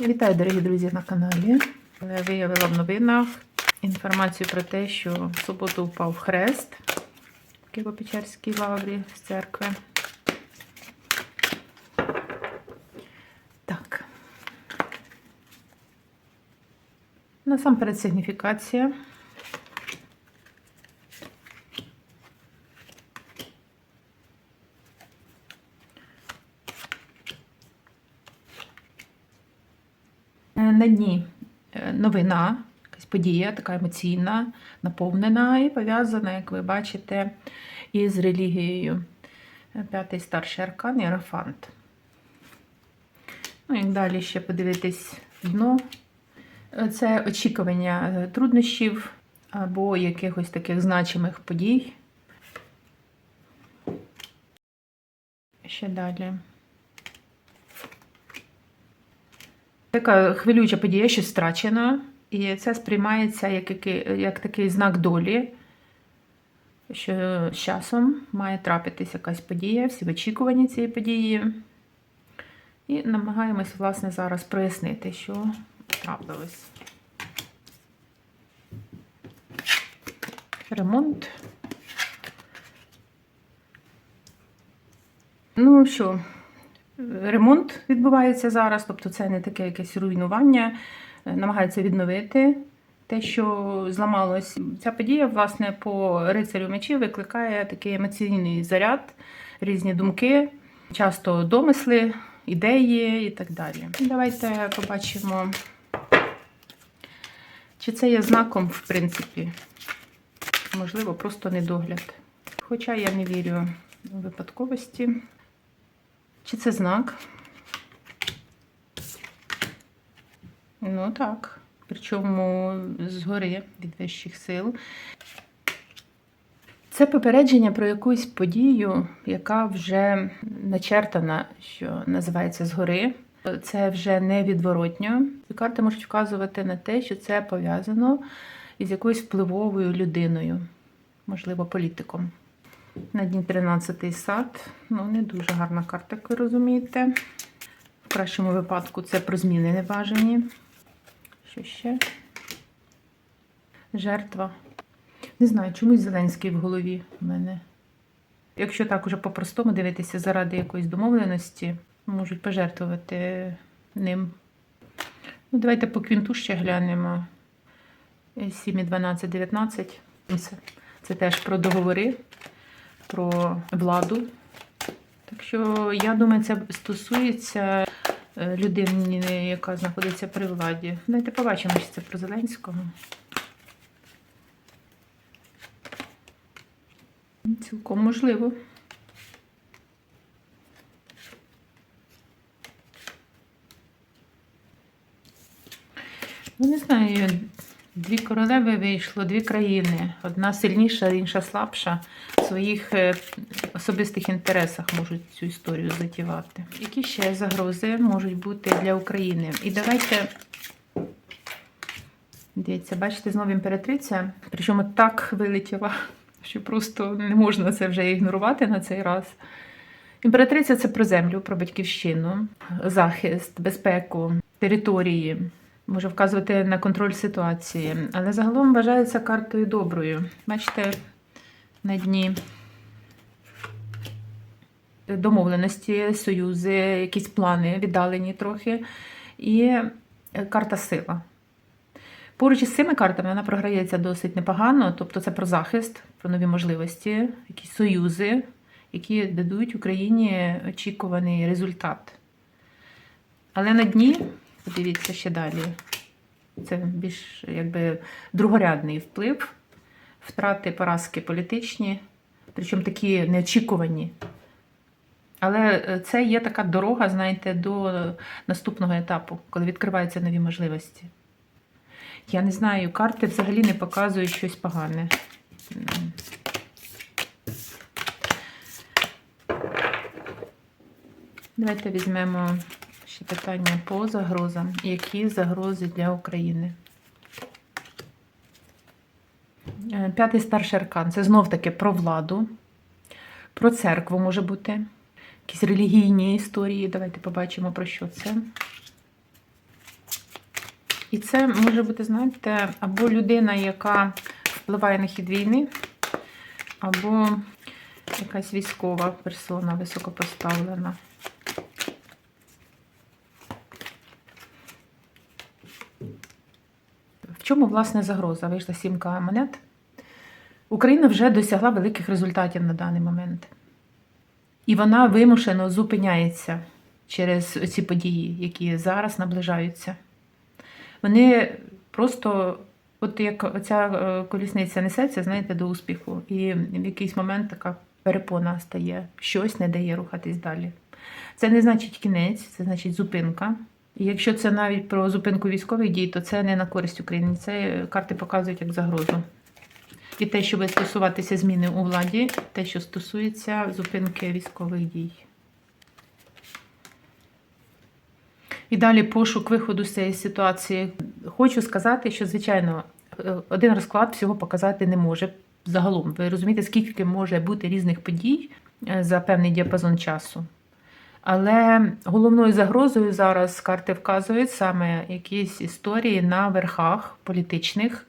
Вітаю, дорогі друзі, на каналі. Я Виявила в новинах інформацію про те, що в суботу впав хрест в Києво-Печерській лаврі з церкви. Так. Насамперед сигніфікація. На дні е, новина, якась подія, така емоційна, наповнена і пов'язана, як ви бачите, із релігією. Е, П'ятий старший аркан Єрофант. Ну, як далі ще подивитись дно. Е, Це очікування труднощів або якихось таких значимих подій. Ще далі. Така хвилююча подія, що страчена, і це сприймається як, який- як такий знак долі, що з часом має трапитись якась подія, всі в очікуванні цієї події. І намагаємось, власне, зараз прояснити, що трапилось. Ремонт. Ну що, ремонт відбувається зараз, тобто це не таке якесь руйнування, е, намагаються відновити те, що зламалось. Ця подія, власне, по рицарю мечів викликає такий емоційний заряд, різні думки, часто домисли, ідеї і так далі. Давайте побачимо, чи це є знаком, в принципі, можливо, просто недогляд. Хоча я не вірю у випадковості. Чи це знак? Ну так. Причому згори від вищих сил. Це попередження про якусь подію, яка вже начертана, що називається згори. Це вже невідворотньо. І карти можуть вказувати на те, що це пов'язано із якоюсь впливовою людиною, можливо, політиком. На дні 13 сад. Ну, не дуже гарна карта, як ви розумієте. В кращому випадку це про зміни небажані. Що ще? Жертва. Не знаю, чомусь Зеленський в голові в мене. Якщо так уже по-простому дивитися заради якоїсь домовленості, можуть пожертвувати ним. Ну, давайте по квінту ще глянемо. 7, 12, 19. Це, це теж про договори про владу. Так що, я думаю, це стосується е, людини, яка знаходиться при владі. Давайте побачимо, що це про Зеленського. Цілком можливо. Ну, не знаю, дві королеви вийшло, дві країни. Одна сильніша, інша слабша. Своїх е, особистих інтересах можуть цю історію затівати. Які ще загрози можуть бути для України? І давайте. Дивіться, бачите, знову імператриця. Причому так вилетіла, що просто не можна це вже ігнорувати на цей раз. Імператриця це про землю, про батьківщину, захист, безпеку, території, може вказувати на контроль ситуації, але загалом вважається картою доброю. Бачите, на дні домовленості, союзи, якісь плани віддалені трохи, і карта сила. Поруч із цими картами вона програється досить непогано, тобто це про захист, про нові можливості, якісь союзи, які дадуть Україні очікуваний результат. Але на дні, подивіться ще далі, це більш якби другорядний вплив, втрати поразки політичні, причому такі неочікувані. Але це є така дорога, знаєте, до наступного етапу, коли відкриваються нові можливості. Я не знаю, карти взагалі не показують щось погане. Давайте візьмемо ще питання по загрозам. Які загрози для України? П'ятий старший аркан це знов-таки про владу, про церкву може бути, якісь релігійні історії. Давайте побачимо, про що це. І це може бути, знаєте, або людина, яка впливає на хід війни, або якась військова персона високопоставлена. В чому власне загроза? Вийшла сімка монет. Україна вже досягла великих результатів на даний момент. І вона вимушено зупиняється через ці події, які зараз наближаються. Вони просто, от як оця е, колісниця несеться, знаєте, до успіху, і в якийсь момент така перепона стає, щось не дає рухатись далі. Це не значить кінець, це значить зупинка. І якщо це навіть про зупинку військових дій, то це не на користь України. Це карти показують як загрозу. І те, що буде стосуватися зміни у владі, те, що стосується зупинки військових дій. І далі пошук виходу з цієї ситуації. Хочу сказати, що, звичайно, е, один розклад всього показати не може. Загалом, ви розумієте, скільки може бути різних подій е, за певний діапазон часу. Але головною загрозою зараз карти вказують саме якісь історії на верхах політичних,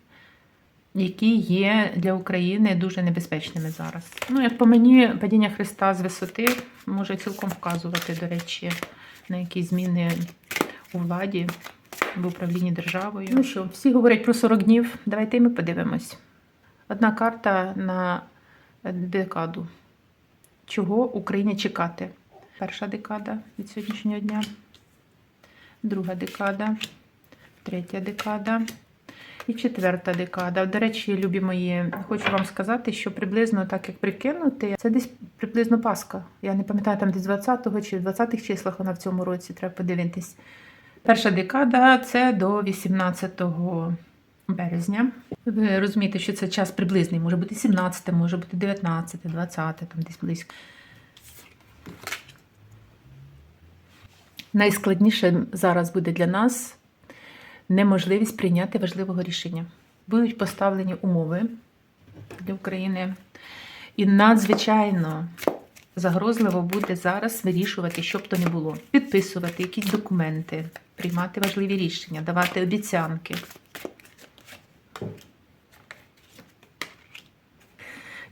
які є для України дуже небезпечними зараз. Ну, як по мені, падіння Христа з висоти може цілком вказувати, до речі, на якісь зміни у владі в управлінні державою. Ну що, всі говорять про 40 днів. Давайте ми подивимось. Одна карта на декаду. Чого Україні чекати? Перша декада від сьогоднішнього дня, друга декада, третя декада і четверта декада. До речі, любі мої, хочу вам сказати, що приблизно так як прикинути, це десь приблизно Пасха. Я не пам'ятаю, там десь 20-го чи 20-х числах вона в цьому році, треба подивитись. Перша декада це до 18 березня. Ви розумієте, що це час приблизний, може бути 17, може бути 19, 20, там десь близько. Найскладніше зараз буде для нас неможливість прийняти важливого рішення. Будуть поставлені умови для України, і надзвичайно загрозливо буде зараз вирішувати, що б то не було. Підписувати якісь документи, приймати важливі рішення, давати обіцянки.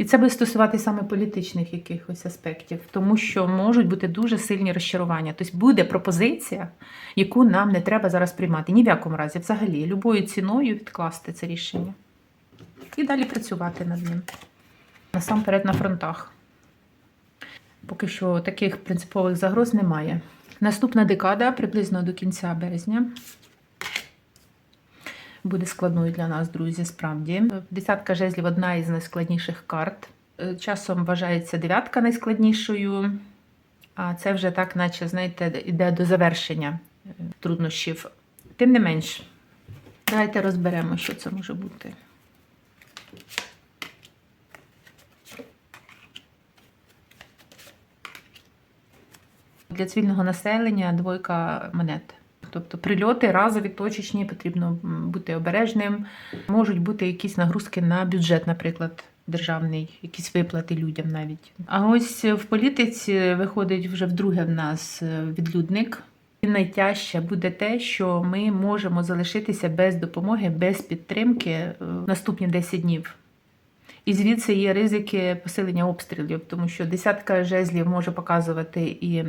І це буде стосувати саме політичних якихось аспектів, тому що можуть бути дуже сильні розчарування. Тобто буде пропозиція, яку нам не треба зараз приймати. Ні в якому разі, взагалі, любою ціною відкласти це рішення. І далі працювати над ним. Насамперед на фронтах. Поки що таких принципових загроз немає. Наступна декада приблизно до кінця березня. Буде складною для нас, друзі, справді. Десятка жезлів одна із найскладніших карт. Е, Часом вважається дев'ятка найскладнішою, а це вже так, наче, знаєте, йде до завершення е, труднощів. Тим не менш, давайте розберемо, що це може бути. Для цивільного населення двойка монет. Тобто прильоти разові, точечні, потрібно бути обережним. Можуть бути якісь нагрузки на бюджет, наприклад, державний, якісь виплати людям навіть. А ось в політиці виходить вже вдруге в нас е, відлюдник. І найтяжче буде те, що ми можемо залишитися без допомоги, без підтримки е, в наступні 10 днів. І звідси є ризики посилення обстрілів, тому що десятка жезлів може показувати і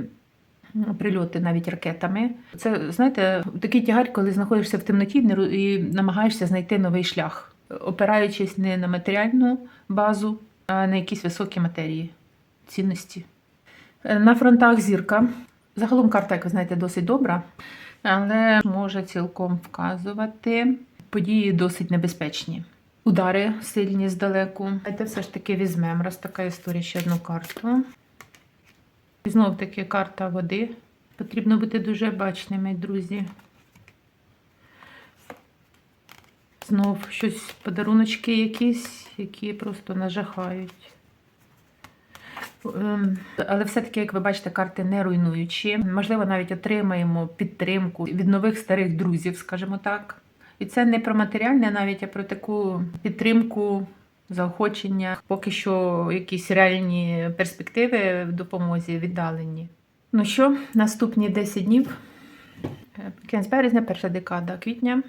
прильоти навіть ракетами. Це, знаєте, такий тягар, коли знаходишся в темноті і намагаєшся знайти новий шлях, опираючись не на матеріальну базу, а на якісь високі матерії, цінності. На фронтах зірка. Загалом карта, як ви знаєте, досить добра, але може цілком вказувати події досить небезпечні. Удари сильні здалеку. Давайте все ж таки візьмемо, раз така історія ще одну карту. Знов таки карта води. Потрібно бути дуже бачними, друзі. Знов щось, подаруночки якісь, які просто нажахають. Ем, Але все-таки, як ви бачите, карти не руйнуючі. Можливо, навіть отримаємо підтримку від нових старих друзів, скажімо так. І це не про матеріальне навіть, а про таку підтримку, заохочення. Поки що якісь реальні перспективи в допомозі віддалені. Ну що, наступні 10 днів Е, Кінець березня, перша декада квітня.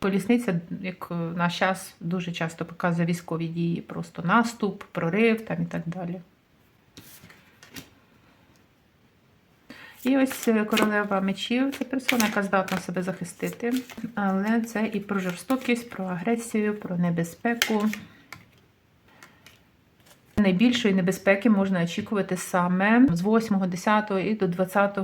Колісниця, як е, наш час, дуже часто показує військові дії, просто наступ, прорив там і так далі. І ось королева мечів це персона, яка здатна себе захистити. Але це і про жорстокість, про агресію, про небезпеку. Найбільшої небезпеки можна очікувати саме з 8, 10 і до 20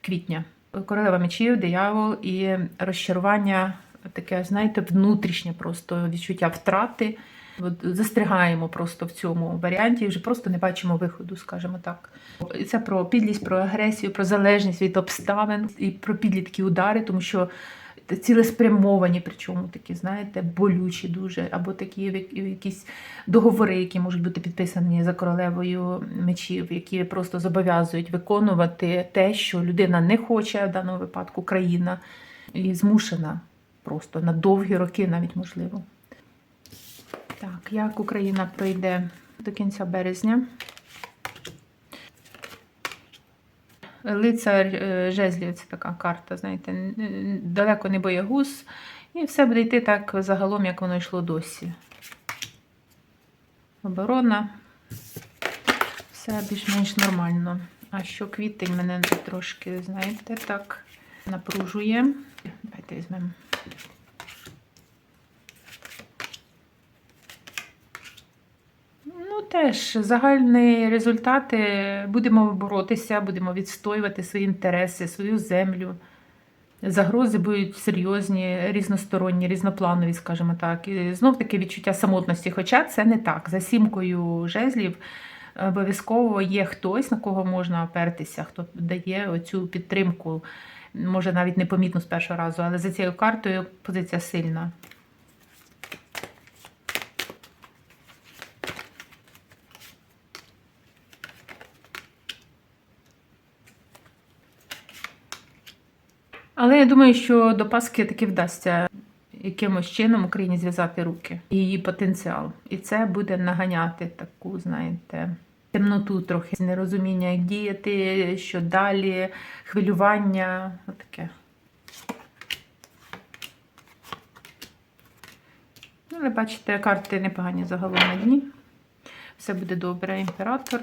квітня. Королева мечів, диявол і розчарування, таке, знаєте, внутрішнє просто відчуття втрати. От застрягаємо просто в цьому варіанті, і вже просто не бачимо виходу, скажімо так. Це про підлість, про агресію, про залежність від обставин і про підлі такі удари, тому що цілеспрямовані, причому такі, знаєте, болючі дуже, або такі якісь договори, які можуть бути підписані за королевою мечів, які просто зобов'язують виконувати те, що людина не хоче, в даному випадку країна, і змушена просто на довгі роки, навіть можливо. Так, як Україна пройде до кінця березня? Лицар е, жезлів це така карта, знаєте, далеко не боягуз. І все буде йти так загалом, як воно йшло досі. Оборона. Все більш-менш нормально. А що квітень мене трошки, знаєте, так напружує. Давайте візьмемо. Ну, теж загальні результати будемо боротися, будемо відстоювати свої інтереси, свою землю. Загрози будуть серйозні, різносторонні, різнопланові, скажімо так. І знов таки відчуття самотності. Хоча це не так. За сімкою жезлів обов'язково є хтось, на кого можна опертися, хто дає оцю підтримку. Може навіть непомітно з першого разу, але за цією картою позиція сильна. Але я думаю, що до Пасхи таки вдасться якимось чином Україні зв'язати руки і її потенціал. І це буде наганяти таку, знаєте, темноту трохи, нерозуміння, як діяти, що далі, хвилювання. Отаке. Ну, Але бачите, карти непогані загалом на дні. Все буде добре, імператор.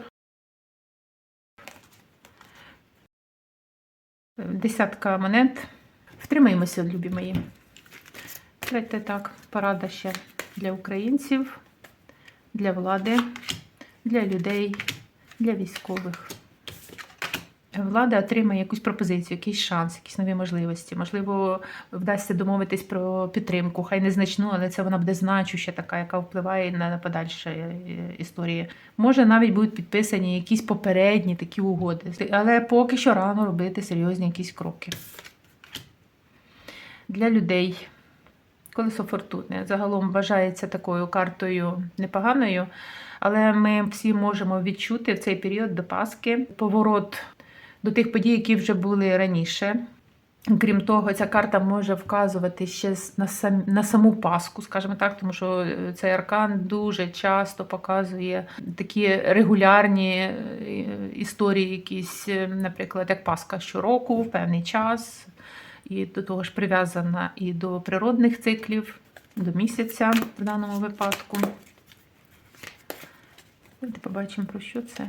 Десятка монет. Втримаємося, любі мої. Давайте так, порада ще для українців, для влади, для людей, для військових. Влада отримає якусь пропозицію, якийсь шанс, якісь нові можливості. Можливо, вдасться домовитись про підтримку, хай незначну, але це вона буде значуща, така, яка впливає на подальші е, історії. Може, навіть будуть підписані якісь попередні такі угоди. Але поки що рано робити серйозні якісь кроки. Для людей. Колесо фортуни. Загалом вважається такою картою непоганою, але ми всі можемо відчути в цей період до Пасхи поворот до тих подій, які вже були раніше. Крім того, ця карта може вказувати ще на, сам, на саму Пасху, скажімо так, тому що е, цей аркан дуже часто показує такі регулярні е, історії, якісь, е, наприклад, як Пасха щороку, в певний час, і до того ж прив'язана і до природних циклів, до місяця в даному випадку. Давайте побачимо, про що це.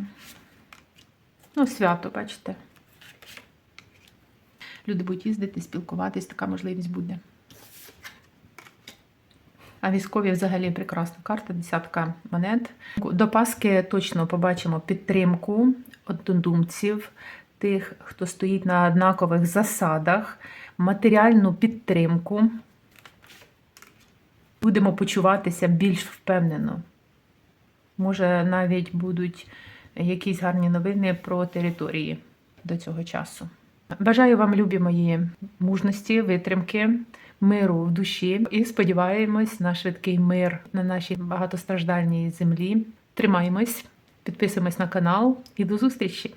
Ну, свято, бачите. Люди будуть їздити, спілкуватись, така можливість буде. А військові взагалі прекрасна карта, десятка монет. До Пасхи точно побачимо підтримку однодумців, тих, хто стоїть на однакових засадах, матеріальну підтримку. Будемо почуватися більш впевнено. Може, навіть будуть якісь гарні новини про території до цього часу. Бажаю вам, любі мої, мужності, витримки, миру в душі і сподіваємось на швидкий мир на нашій багатостраждальній землі. Тримаємось, підписуємось на канал і до зустрічі!